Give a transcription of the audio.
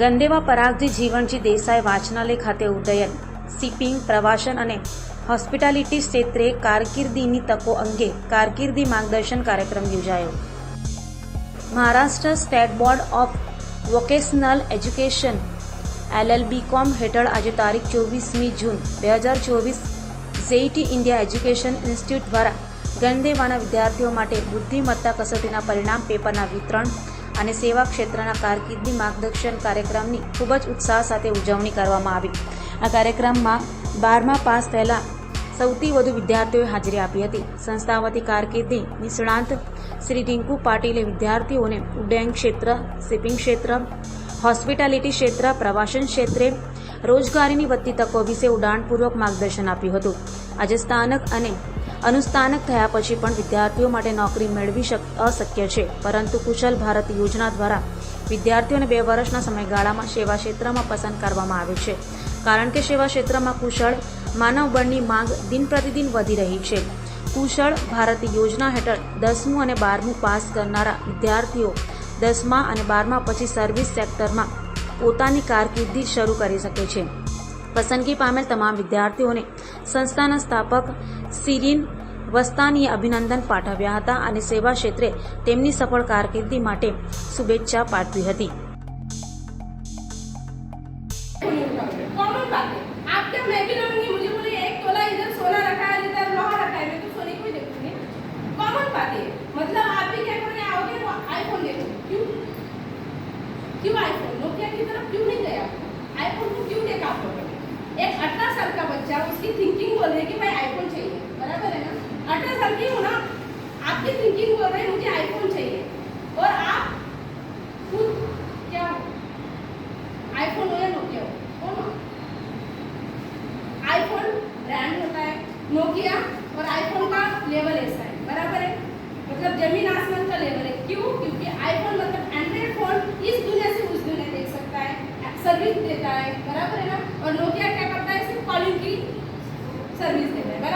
ગંદેવા પરાગજી જીવનજી દેસાઈ વાંચનાલય ખાતે ઉડ્ડયન, શિપિંગ, પ્રવાસન અને હોસ્પિટાલિટી ક્ષેત્રે કારકિર્દીની તકો અંગે કારકિર્દી માર્ગદર્શન કાર્યક્રમ યોજાયો. Maharashtra state board of vocational education LLB com હેઠળ આજે તારીખ ચોવીસમી જૂન, બે હજાર ચોવીસ ઝેઈટી ઇન્ડિયા એજ્યુકેશન ઇન્સ્ટિટ્યૂટ દ્વારા ગણદેવાના વિદ્યાર્થીઓ માટે બુદ્ધિમત્તા કસોટીના પરિણામ પેપરના વિતરણ અને સેવા ક્ષેત્રના કારકિર્દી માર્ગદર્શન કાર્યક્રમની ખૂબ જ ઉત્સાહ સાથે ઉજવણી કરવામાં આવી. આ કાર્યક્રમમાં બારમા પાસ થયેલા સૌથી વધુ વિદ્યાર્થીઓએ હાજરી આપી હતી. સંસ્થા વતી કારકિર્દી નિષ્ણાંત શ્રી રિંકુ પાટીલે વિદ્યાર્થીઓને ઉડ્ડયન ક્ષેત્ર, શિપિંગ ક્ષેત્ર, હોસ્પિટાલિટી ક્ષેત્ર, પ્રવાસન ક્ષેત્રે રોજગારીની વધતી તકો વિશે ઉડાણપૂર્વક માર્ગદર્શન આપ્યું હતું. આજે સ્થાનક અને અનુસ્થાનક થયા પછી પણ વિદ્યાર્થીઓ માટે નોકરી મેળવી શક- અશક્ય છે. પરંતુ કુશલ ભારત યોજના દ્વારા વિદ્યાર્થીઓને બે વર્ષના સમયગાળામાં સેવા ક્ષેત્રમાં પસંદ કરવામાં આવે છે. કારણ કે સેવા ક્ષેત્રમાં કુશળ માનવબળની માંગ દિન પ્રતિદિન વધી રહી છે. કુશળ ભારત યોજના હેઠળ દસમું અને બારમું પાસ કરનારા વિદ્યાર્થીઓ દસમા અને બારમા પછી સર્વિસ સેક્ટરમાં પોતાની કારકિર્દી શરૂ કરી શકે છે. પસંદગી પામેલ તમામ વિદ્યાર્થીઓને સંસ્થાના સ્થાપક સિરીન વસ્તાનીએ અભિનંદન પાઠવ્યા હતા અને સેવા ક્ષેત્રે તેમની સફળ કારકિર્દી માટે શુભેચ્છા પાઠવી હતી कॉमन बात है आप क्या मैं भी रहूंगी मुझे बोले एक तोला इधर सोना रखा है इधर लोहा रखा है मैं तो सोने को ही देखूंगी कॉमन बात है मतलब आप भी क्या करोगे आओगे तो आईफोन देखो क्यों क्यों आईफोन नोकिया की तरफ क्यों नहीं गया आईफोन को क्यों देखा आप लोगों ने एक अठारह साल का बच्चा, उसकी थिंकिंग बोल रही है कि भाई आईफोन चाहिए। बराबर है ना? अठारह साल की हूँ ना, आपकी थिंकिंग बोल रही है, मुझे आईफोन चाहिए। और आप खुद क्या हो? आईफोन हो या नोकिया हो? हो आईफोन ब्रांड होता है नोकिया और आईफोन का लेवल ऐसा है। बराबर है? मतलब ज़मीन आसमान सर्विस देता है बराबर है ना और नोकिया क्या करता है सिर्फ कॉलिंग की सर्विस देता है बराबर